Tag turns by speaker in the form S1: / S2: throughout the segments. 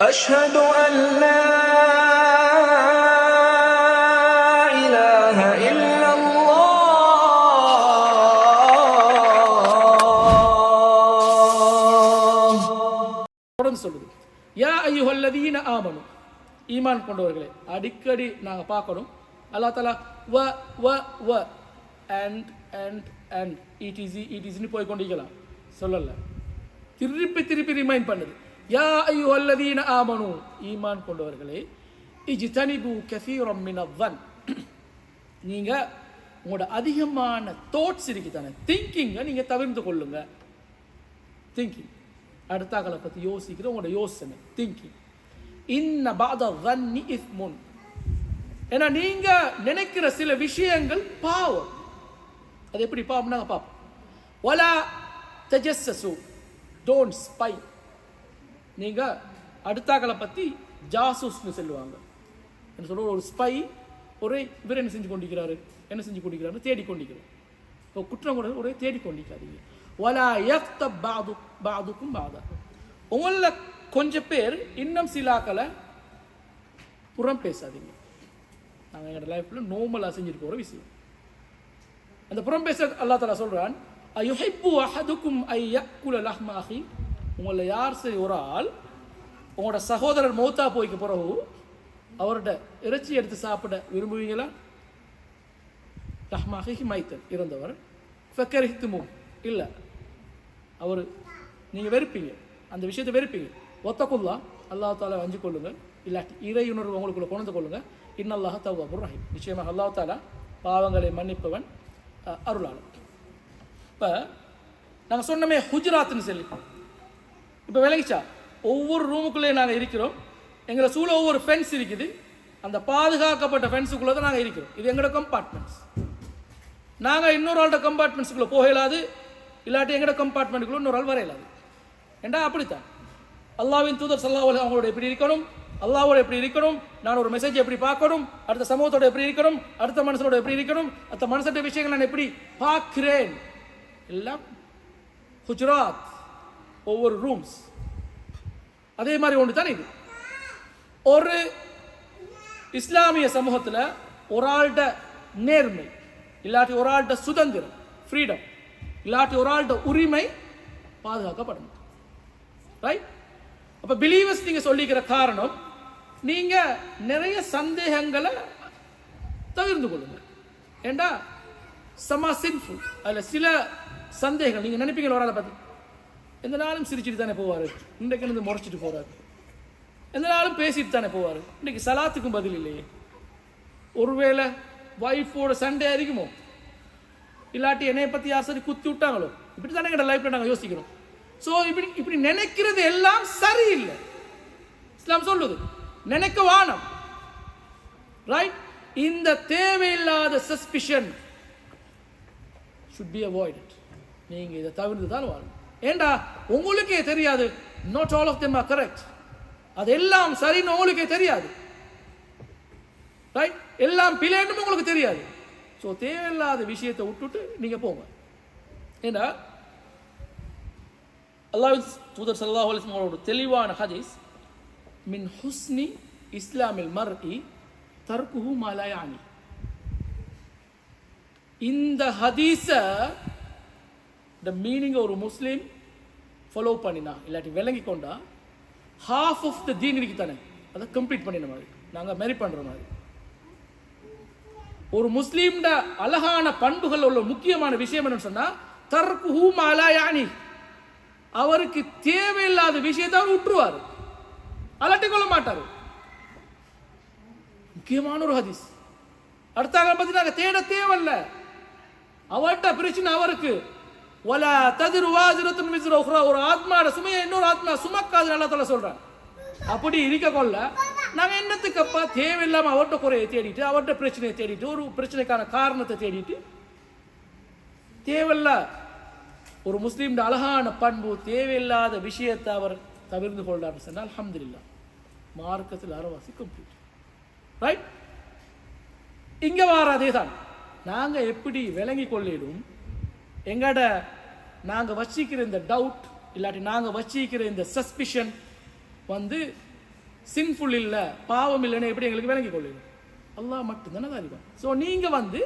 S1: أشهد أن لا إله إلا الله
S2: தொடர்ந்து சொல்லுது யா ஐயுஹல்லதீன ஆமனு ஈமான் கொண்டவர்களே அடிக்கடி நாங்கள் பார்க்கணும் அல்லா தலா வ வ வ அண்ட் அண்ட் அண்ட் இடிசி இடிசின்னு போய் கொண்டிருக்கலாம் சொல்லல திருப்பி திருப்பி ரிமைண்ட் பண்ணுது யா ஐயோ அல்லதீன ஆமனு. ஈமான் கொண்டவர்களே இஜ்தனிபு கசீரம் மினவன் நீங்கள் உங்களோட அதிகமான தாட்ஸ் இருக்கு தானே திங்கிங்கை நீங்கள் தவிர்த்து கொள்ளுங்க. திங்கிங் அடுத்தாக்களை பற்றி யோசிக்கிற உங்களோட யோசனை திங்கிங் இன்ன பாத வன்னி இஸ் முன் ஏன்னா நீங்கள் நினைக்கிற சில விஷயங்கள் பாவம். அது எப்படி பாவம்னாங்க பாப்போம். பார்ப்போம் ஒலா தஜஸ்ஸு டோன்ட் ஸ்பை நீங்கள் அடுத்தாக்களை பற்றி ஜாசூஸ்னு சொல்லுவாங்க. என்ன சொல்ற ஒரு ஸ்பை ஒரே இவர் என்ன செஞ்சு கொண்டிருக்கிறாரு? என்ன செஞ்சு கொண்டிருக்கிறாரு தேடி கொண்டிருக்கிறார். இப்போ குற்றம் கூட ஒரே தேடி கொண்டிருக்காதீங்க. வலா யக்த பாது பாதுக்கும் பாதா. உங்களில் கொஞ்சம் பேர் இன்னும் சிலாக்களை புறம் பேசாதீங்க. நாங்கள் எங்களோட லைஃப்பில் நோமலாக செஞ்சுட்டு போகிற விஷயம். அந்த புறம் பேச அல்லா தலா சொல்கிறான் அயுஹைப்பு அஹதுக்கும் ஐ யக்குல லஹ்மாஹி உங்களை யார் சரி ஒரு ஆள் உங்களோட சகோதரர் மௌத்தா போய்க்கு பிறகு அவரோட இறைச்சி எடுத்து சாப்பிட விரும்புவீங்களா? லஹ்மாக மைத்தன் இறந்தவர். ஃபக்கரித்துமு இல்லை. அவர் நீங்கள் வெறுப்பீங்க. அந்த விஷயத்தை வெறுப்பீங்க. ஒத்தக்குல்லா அல்லா தாலா அஞ்சு கொள்ளுங்கள். இல்லாட்டி இறை உணர்வு உங்களுக்குள்ள கொண்டு கொள்ளுங்கள். இன்னல்லாஹ தவ்வாபுர் ரஹீம். நிச்சயமாக அல்லா தாலா பாவங்களை மன்னிப்பவன் அருளாளன் இப்போ நாங்கள் சொன்னமே ஹுஜராத்னு சொல்லி. இப்போ விளங்கிச்சா? ஒவ்வொரு ரூமுக்குள்ளேயும் நாங்கள் இருக்கிறோம். எங்களை சூழ ஒவ்வொரு ஃபென்ஸ் இருக்குது. அந்த பாதுகாக்கப்பட்ட ஃபென்ஸுக்குள்ளே தான் நாங்கள் இருக்கிறோம். இது எங்களோட கம்பார்ட்மெண்ட்ஸ் நாங்கள் இன்னொரு ஆள்கிட்ட கம்பார்ட்மெண்ட்ஸுக்குள்ளே போக இயலாது. இல்லாட்டி எங்களோட கம்பார்ட்மெண்ட்டுக்குள்ளே இன்னொரு ஆள் வர இயலாது. ஏண்டா அப்படித்தான்? அல்லாவின் தூதர் சல்லாவோட அவங்களோட எப்படி இருக்கணும்? அல்லாவோட எப்படி இருக்கணும்? நான் ஒரு மெசேஜ் எப்படி பார்க்கணும்? அடுத்த சமூகத்தோட எப்படி இருக்கணும்? அடுத்த மனசனோட எப்படி இருக்கணும்? அடுத்த மனுஷன் விஷயங்கள் நான் எப்படி பார்க்கிறேன்? எல்லாம் குஜராத். ஒவ்வொரு ரூம்ஸ் அதே மாதிரி ஒன்று தானே இது? ஒரு இஸ்லாமிய சமூகத்தில் ஒரு ஆள்கிட்ட நேர்மை இல்லாட்டி ஒரு ஆள்கிட்ட சுதந்திரம் ஃப்ரீடம் இல்லாட்டி ஒரு ஆள்கிட்ட உரிமை பாதுகாக்கப்படணும். ரைட் அப்போ பிலீவர்ஸ் நீங்கள் சொல்லிக்கிற காரணம் நீங்கள் நிறைய சந்தேகங்களை தவிர்த்து கொள்ளுங்க. ஏண்டா? சமா சின்ஃபுல் அதில் சில சந்தேகங்கள் நீங்கள் நினைப்பீங்க ஒரு ஆளை பற்றி எந்த நாளும் சிரிச்சிட்டு தானே போவார் இன்றைக்கு இருந்து முறைச்சிட்டு போகிறாரு எந்த நாளும் பேசிட்டு தானே போவார் இன்னைக்கு சலாத்துக்கும் பதில் இல்லையே ஒருவேளை ஒய்ஃபோட சண்டே அதிகமோ இல்லாட்டி என்னை பற்றி ஆசை குத்தி விட்டாங்களோ இப்படி தானே எங்களோட லைஃப்பில் நாங்கள் யோசிக்கிறோம் ஸோ இப்படி இப்படி நினைக்கிறது எல்லாம் சரியில்லை இஸ்லாம் சொல்லுது நினைக்க வானம் ரைட் இந்த தேவையில்லாத சஸ்பிஷன் ஷுட் பி அவாய்ட் நீங்கள் இதை தவிர்த்து தான் வாழணும் ஏண்டா? உங்களுக்கே தெரியாது. Not all of them are correct அது எல்லாம் சரின்னு உங்களுக்கே தெரியாது. ரைட் எல்லாம் பிழைன்னு உங்களுக்கு தெரியாது. ஸோ தேவையில்லாத விஷயத்தை விட்டுட்டு நீங்கள் போங்க. ஏண்டா? அல்லாஹ் தூதர் சல்லாஹ் அலிஸ்லாம் அவரோட தெளிவான ஹதீஸ் மின் ஹுஸ்னி இஸ்லாமில் மர் இ தர்குஹு மலயானி இந்த ஹதீஸை இந்த மீனிங் ஒரு முஸ்லீம் ஃபாலோ பண்ணினா இல்லாட்டி விளங்கி கொண்டா ஹாஃப் ஆஃப் த தீன் இருக்கு தானே அதை கம்ப்ளீட் பண்ணின மாதிரி நாங்கள் மேரி பண்ணுற மாதிரி. ஒரு முஸ்லீம்ட அழகான பண்புகள் உள்ள முக்கியமான விஷயம் என்னன்னு சொன்னால் தர்க்கு ஹூம் அவருக்கு தேவையில்லாத விஷயத்தை அவர் விட்டுருவார். அலட்டி கொள்ள மாட்டார். முக்கியமான ஒரு ஹதீஸ். அடுத்தாங்க பத்தி நாங்க தேட தேவையில்லை. அவர்கிட்ட பிரச்சனை அவருக்கு. ஒல ததிர் வாஜிரத்துன் மிஸ்ர உஹ்ரா ஒரு ஆத்மாட சுமையை இன்னொரு ஆத்மா சுமக்காது நல்லா தலை சொல்றேன். அப்படி இருக்க கொள்ள நாங்கள் என்னத்துக்கப்பா தேவையில்லாமல் அவர்கிட்ட குறையை தேடிட்டு அவர்கிட்ட பிரச்சனையை தேடிட்டு ஒரு பிரச்சனைக்கான காரணத்தை தேடிட்டு தேவையில்ல ஒரு முஸ்லீம்ட அழகான பண்பு தேவையில்லாத விஷயத்தை அவர் தவிர்ந்து கொள்ளார் சொன்னால் அல்ஹம்துலில்லாஹ் மார்க்கத்தில் அறவாசி கம்ப்ளீட் ரைட் இங்கே வார அதே தான். நாங்கள் எப்படி விளங்கி கொள்ளிடும் எங்கட நாங்கள் வச்சிக்கிற இந்த டவுட் இல்லாட்டி நாங்கள் வச்சிக்கிற இந்த சஸ்பிஷன் வந்து சின்ஃபுல் இல்லை பாவம் இல்லைன்னு எப்படி எங்களுக்கு விளங்கி கொள்ளுங்க அல்லாஹ் மட்டும்தானே தான் அறிவான். ஸோ நீங்கள் வந்து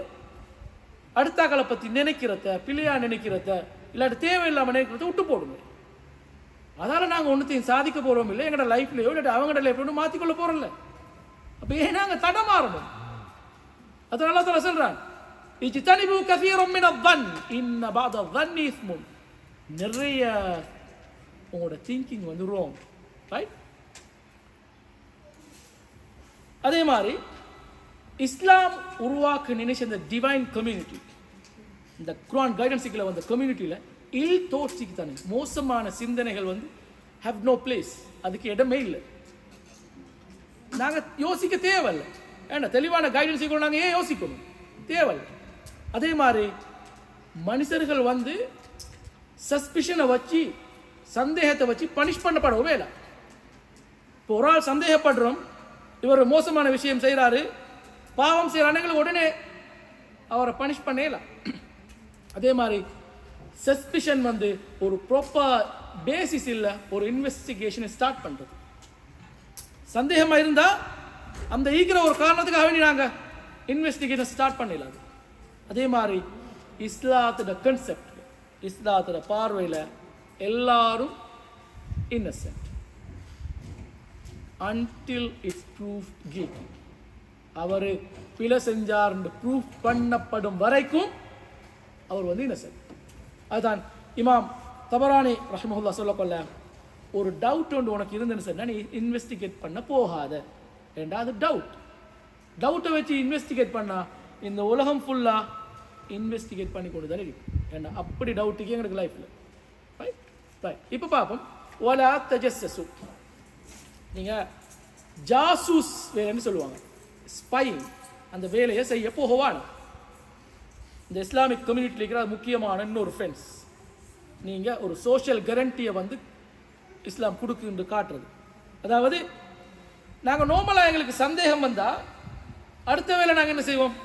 S2: அடுத்தாக்களை பற்றி நினைக்கிறத பிள்ளையாக நினைக்கிறத இல்லாட்டி தேவையில்லாமல் நினைக்கிறத விட்டு போடுங்க. அதால் நாங்கள் ஒன்றுத்தையும் சாதிக்க போகிறோம் இல்லை எங்களோட லைஃப்லையோ இல்லாட்டி அவங்களோட லைஃப்லையோ மாற்றிக்கொள்ள போகிறோம்ல அப்போ ஏன் நாங்கள் தடமாறணும்? அது நல்லா தர சொல்கிறான் இஜ்தனிபு கசீரம் மின தன் இன்ன பாத தன் இஸ்மும் நிறைய உங்களோட திங்கிங் வந்து ரோங் ரைட் அதே மாதிரி இஸ்லாம் உருவாக்க நினைச்ச இந்த டிவைன் கம்யூனிட்டி இந்த குரான் கைடன்ஸுக்குள்ள வந்த கம்யூனிட்டியில் இல் தோட்சிக்கு தானே. மோசமான சிந்தனைகள் வந்து ஹவ் நோ பிளேஸ் அதுக்கு இடமே இல்லை. நாங்கள் யோசிக்க தேவையில்லை. ஏன்னா தெளிவான கைடன்ஸ் நாங்கள் ஏன் யோசிக்கணும்? தேவையில்லை. அதே மாதிரி மனுஷர்கள் வந்து சஸ்பிஷனை வச்சு சந்தேகத்தை வச்சு பனிஷ் பண்ணப்படவே வேலை இப்போ ஒரு ஆள் சந்தேகப்படுறோம் இவர் மோசமான விஷயம் செய்கிறாரு பாவம் செய்கிறானுங்களுக்கு உடனே அவரை பனிஷ் பண்ணலாம் அதே மாதிரி சஸ்பிஷன் வந்து ஒரு ப்ராப்பர் பேசிஸ் இல்லை ஒரு இன்வெஸ்டிகேஷனை ஸ்டார்ட் பண்ணுறது சந்தேகமாக இருந்தால் அந்த ஈக்கிற ஒரு காரணத்துக்காக வேண்டி நாங்கள் இன்வெஸ்டிகேஷன் ஸ்டார்ட் பண்ணிடலாம் அதே மாதிரி இஸ்லாத்தோட கன்செப்ட் இஸ்லாத்தோட பார்வையில் எல்லாரும் innocent until it's proof guilt அவர் பிழை செஞ்சார்னு ப்ரூஃப் பண்ணப்படும் வரைக்கும் அவர் வந்து இன்னசென்ட் அதுதான் இமாம் தபரானி ரஹமஹுல்லா சொல்லக்கொள்ள ஒரு டவுட் ஒன்று உனக்கு இருந்துன்னு சொன்னால் நீ இன்வெஸ்டிகேட் பண்ண போகாத. ஏண்டா அது டவுட் டவுட்டை வச்சு இன்வெஸ்டிகேட் பண்ணால் இந்த உலகம் ஃபுல்லாக இன்வெஸ்டிகேட் பண்ணி கொண்டு தான் இருக்கும் ஏன்னா அப்படி டவுட்டுக்கு எங்களுக்கு லைஃப்பில் ரைட் ரைட் இப்போ பார்ப்போம். ஒலா தஜஸ்ஸு நீங்கள் ஜாசூஸ் வேலைன்னு சொல்லுவாங்க? ஸ்பை அந்த வேலையை செய்ய போகவான். இந்த இஸ்லாமிக் கம்யூனிட்டியில் இருக்கிற முக்கியமான இன்னொரு ஃப்ரெண்ட்ஸ் நீங்கள் ஒரு சோஷியல் கரண்டியை வந்து இஸ்லாம் கொடுக்குன்னு காட்டுறது. அதாவது நாங்கள் நார்மலாக எங்களுக்கு சந்தேகம் வந்தால் அடுத்த வேலை நாங்கள் என்ன செய்வோம்?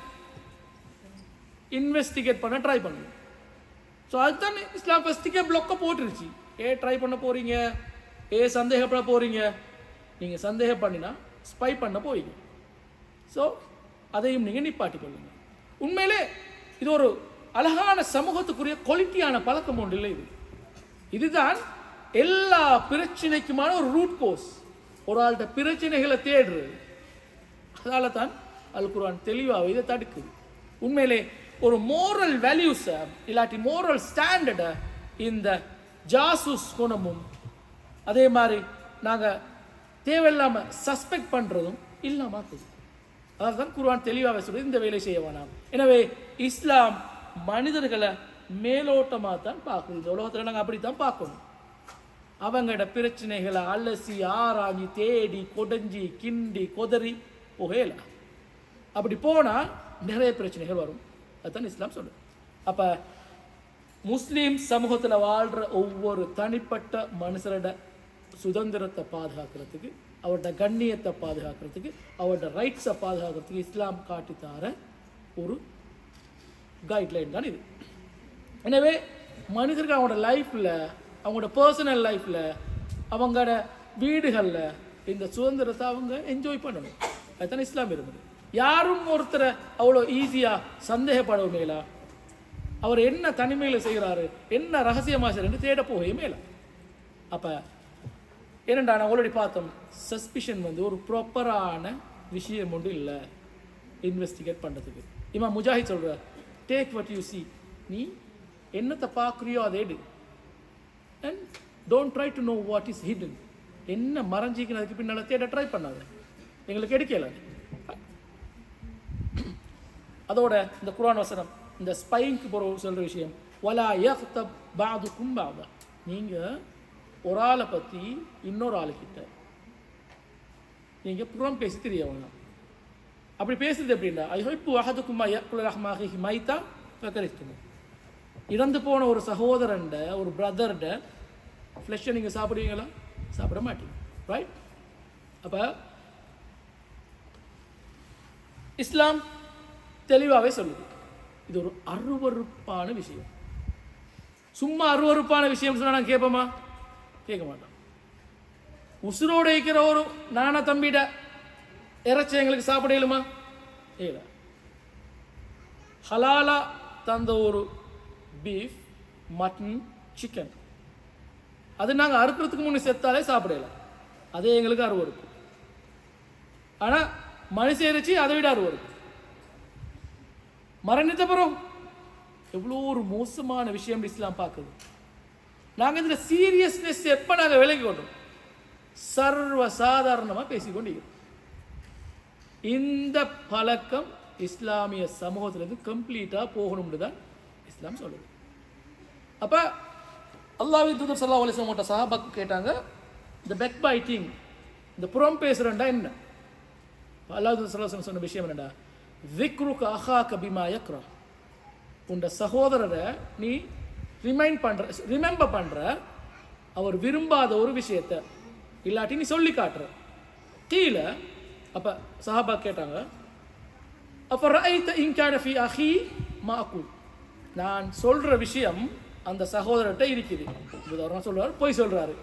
S2: இன்வெஸ்டிகேட் பண்ண ட்ரை பண்ணுவோம் ஸோ அதுதான் இஸ்லாம் ஃபஸ்ட்டுக்கே பிளொக்கை போட்டுருச்சு. ஏ ட்ரை பண்ண போகிறீங்க ஏ சந்தேகப்பட போகிறீங்க நீங்கள் சந்தேகம் பண்ணினா ஸ்பை பண்ண போவீங்க. ஸோ அதையும் நீங்கள் நிப்பாட்டி கொள்ளுங்கள் உண்மையிலே இது ஒரு அழகான சமூகத்துக்குரிய குவாலிட்டியான பழக்கம் ஒன்று இல்லை இது. இதுதான் எல்லா பிரச்சனைக்குமான ஒரு ரூட் கோர்ஸ் ஒரு ஆள்கிட்ட பிரச்சனைகளை தேடுறது. அதால தான் அல் குரான் தெளிவாக இதை தடுக்குது. உண்மையிலே ஒரு மோரல் வேல்யூஸை இல்லாட்டி மோரல் ஸ்டாண்டர்டை இந்த ஜாசூஸ் குணமும் அதே மாதிரி நாங்கள் தேவையில்லாமல் சஸ்பெக்ட் பண்ணுறதும் இல்லாமல் ஆக்குது. அதாவது தான் குருவான் தெளிவாக சொல்றது இந்த வேலை செய்ய வேணாம். எனவே இஸ்லாம் மனிதர்களை மேலோட்டமாக தான் பார்க்கணும் இந்த உலகத்தில் நாங்கள் அப்படி தான் பார்க்கணும். அவங்களோட பிரச்சனைகளை அலசி ஆராய்ஞ்சி தேடி கொடைஞ்சி கிண்டி கொதறி புகையலாம். அப்படி போனால் நிறைய பிரச்சனைகள் வரும். அதுதான் இஸ்லாம் சொல்லு அப்போ முஸ்லீம் சமூகத்தில் வாழ்கிற ஒவ்வொரு தனிப்பட்ட மனுஷரோட சுதந்திரத்தை பாதுகாக்கிறதுக்கு அவரோட கண்ணியத்தை பாதுகாக்கிறதுக்கு அவரோட ரைட்ஸை பாதுகாக்கிறதுக்கு இஸ்லாம் காட்டித்தார ஒரு கைட்லைன் தான் இது. எனவே மனிதர்கள் அவங்களோட லைஃப்பில் அவங்களோட பர்சனல் லைஃப்பில் அவங்களோட வீடுகளில் இந்த சுதந்திரத்தை அவங்க என்ஜாய் பண்ணணும். அதுதான் இஸ்லாம் இருந்தது யாரும் ஒருத்தரை அவ்வளோ ஈஸியாக சந்தேகப்படவும் மேலா? அவர் என்ன தனிமையில் செய்கிறாரு என்ன ரகசியமாக செய்கிறாரு தேட போகவே மேலா? அப்போ என்னடா நான் ஆல்ரெடி பார்த்தோம். சஸ்பிஷன் வந்து ஒரு ப்ராப்பரான விஷயம் ஒன்று இல்லை. இன்வெஸ்டிகேட் பண்ணுறதுக்கு இமா முஜாஹித் சொல்கிற டேக் வாட் யூ சி நீ என்னத்தை பார்க்குறியோ அதை எடு. And don't try to know what is hidden என்ன மறைஞ்சிக்கிறதுக்கு அதுக்கு பின்னால் தேட ட்ரை பண்ணாத. எங்களுக்கு எடுக்கலை அதோட இந்த குரான் வசனம் இந்த ஸ்பைங்க்கு போகிற சொல்கிற விஷயம். வலா யக்தப் பாது. கும்பாத நீங்கள் ஒரு ஆளை பற்றி இன்னொரு ஆளுக்கிட்ட நீங்கள் புறம் பேசி தெரிய வேணாம். அப்படி பேசுறது எப்படின்னா ஐ ஹொய்ப்பு அகதுக்குமா யக்குல ரஹ்மாஹி ஹிமைத்தா பக்கரிக்கணும் இறந்து போன ஒரு சகோதரன்ட ஒரு பிரதர்ட ஃப்ளெஷ்ஷை நீங்கள் சாப்பிடுவீங்களா? சாப்பிட மாட்டீங்க. ரைட் அப்போ இஸ்லாம் தெளிவாகவே சொல்லுது. இது ஒரு அருவருப்பான விஷயம். சும்மா அருவருப்பான விஷயம் சொன்னால் நான் கேட்போமா? கேட்க மாட்டோம் உசுரோட இருக்கிற ஒரு நானா தம்பிட இறைச்சி எங்களுக்கு சாப்பிட இயலுமா? இல்ல. ஹலாலா தந்த ஒரு பீஃப் மட்டன் சிக்கன் அது நாங்கள் அறுக்கிறதுக்கு முன்னே செத்தாலே சாப்பிடல அதே எங்களுக்கு அருவருப்பு. ஆனால் மனுஷ இறைச்சி அதை விட அருவருப்பு. மரணித்த பிறகு எவ்வளோ ஒரு மோசமான விஷயம் இஸ்லாம் பார்க்குது. நாங்கள் இதில் சீரியஸ்னஸ் எப்போ நாங்கள் விலகி கொண்டோம்? சர்வ சாதாரணமாக பேசிக்கொண்டிருக்கிறோம் இந்த பழக்கம் இஸ்லாமிய சமூகத்திலிருந்து கம்ப்ளீட்டாக போகணும்னு தான் இஸ்லாம் சொல்லுது. அப்போ அல்லாவி தூதர் சல்லா அலிஸ்லாம் கிட்ட சஹாபாக்கு கேட்டாங்க இந்த பெக் பைட்டிங் இந்த புறம் பேசுகிறேன்டா என்ன? அல்லாஹ் தூதர் சல்லா சொன்ன விஷயம் என்னடா? விக்ருக்கு அஹா கபிமா யக்ரா உண்ட சகோதரரை நீ ரிமைண்ட் பண்ணுற ரிமெம்பர் பண்ணுற அவர் விரும்பாத ஒரு விஷயத்த இல்லாட்டி நீ சொல்லி காட்டுற. கீழே அப்ப சஹாபா கேட்டாங்க அப்போ ரைத்த இன்கானஃபி அஹி மாக்கு நான் சொல்கிற விஷயம் அந்த சகோதரர்கிட்ட இருக்குது. உதாரணம் சொல்கிறார் பொய் சொல்கிறாரு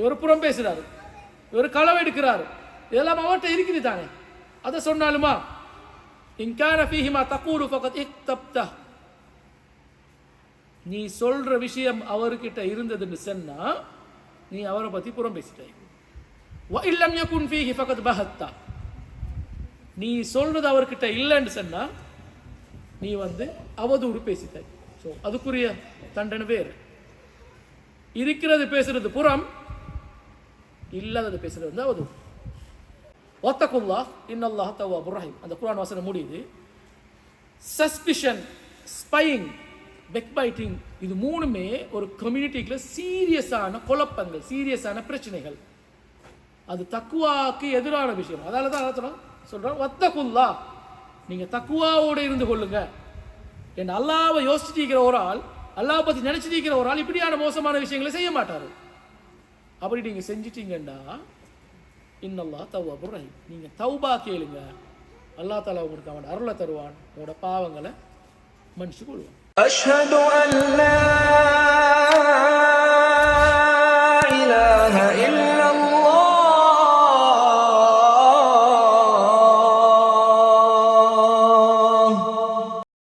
S2: இவர் புறம் பேசுகிறாரு இவர் களவு எடுக்கிறாரு. இதெல்லாம் அவர்கிட்ட இருக்குது தானே. அதை சொன்னாலுமா? இன்கான ஃபீஹிமா தக்கூலு ஃபகத் இக்தப்தா நீ சொல்ற விஷயம் அவர்கிட்ட இருந்ததுன்னு சொன்னா நீ அவரை பத்தி புறம் பேசிட்டாய் வ இல்லம் யகுன் ஃபீஹி ஃபகத் பஹத்தா. நீ சொல்றது அவர்கிட்ட இல்லைன்னு சொன்னா நீ வந்து அவதூறு பேசிட்டாய் ஸோ அதுக்குரிய தண்டனை வேறு. இருக்கிறது பேசுறது புறம் இல்லாதது பேசுறது வந்து அவதூறு. ஒத்தகுல்லா இன்னல்லாஹ் தவ்வாபுர் ரஹீம் அந்த குரான் வசனம் முடியுது. சஸ்பிஷன் ஸ்பைங் பெக் பைட்டிங் இது மூணுமே ஒரு கம்யூனிட்டிக்குள்ள சீரியஸான குழப்பங்கள் சீரியஸான பிரச்சனைகள். அது தக்குவாக்கு எதிரான விஷயம். அதால தான் அர்த்தம் சொல்கிறோம் ஒத்தகுல்லா நீங்கள் தக்குவாவோடு இருந்து கொள்ளுங்க. என் அல்லாவை யோசிச்சிருக்கிற ஒரு ஆள் அல்லாஹ் பற்றி நினச்சிட்டு இருக்கிற ஒரு ஆள் இப்படியான மோசமான விஷயங்களை செய்ய மாட்டார். அப்படி நீங்கள் செஞ்சிட்டீங்கன்னா இன்னல்லா தவ்வாபுர் ரஹீம். நீங்கள் தௌபா கேளுங்க. அல்லா தாலா உங்களுக்கு அவன் அருளை தருவான். உங்களோட பாவங்களை மன்னிச்சு கொள்வான்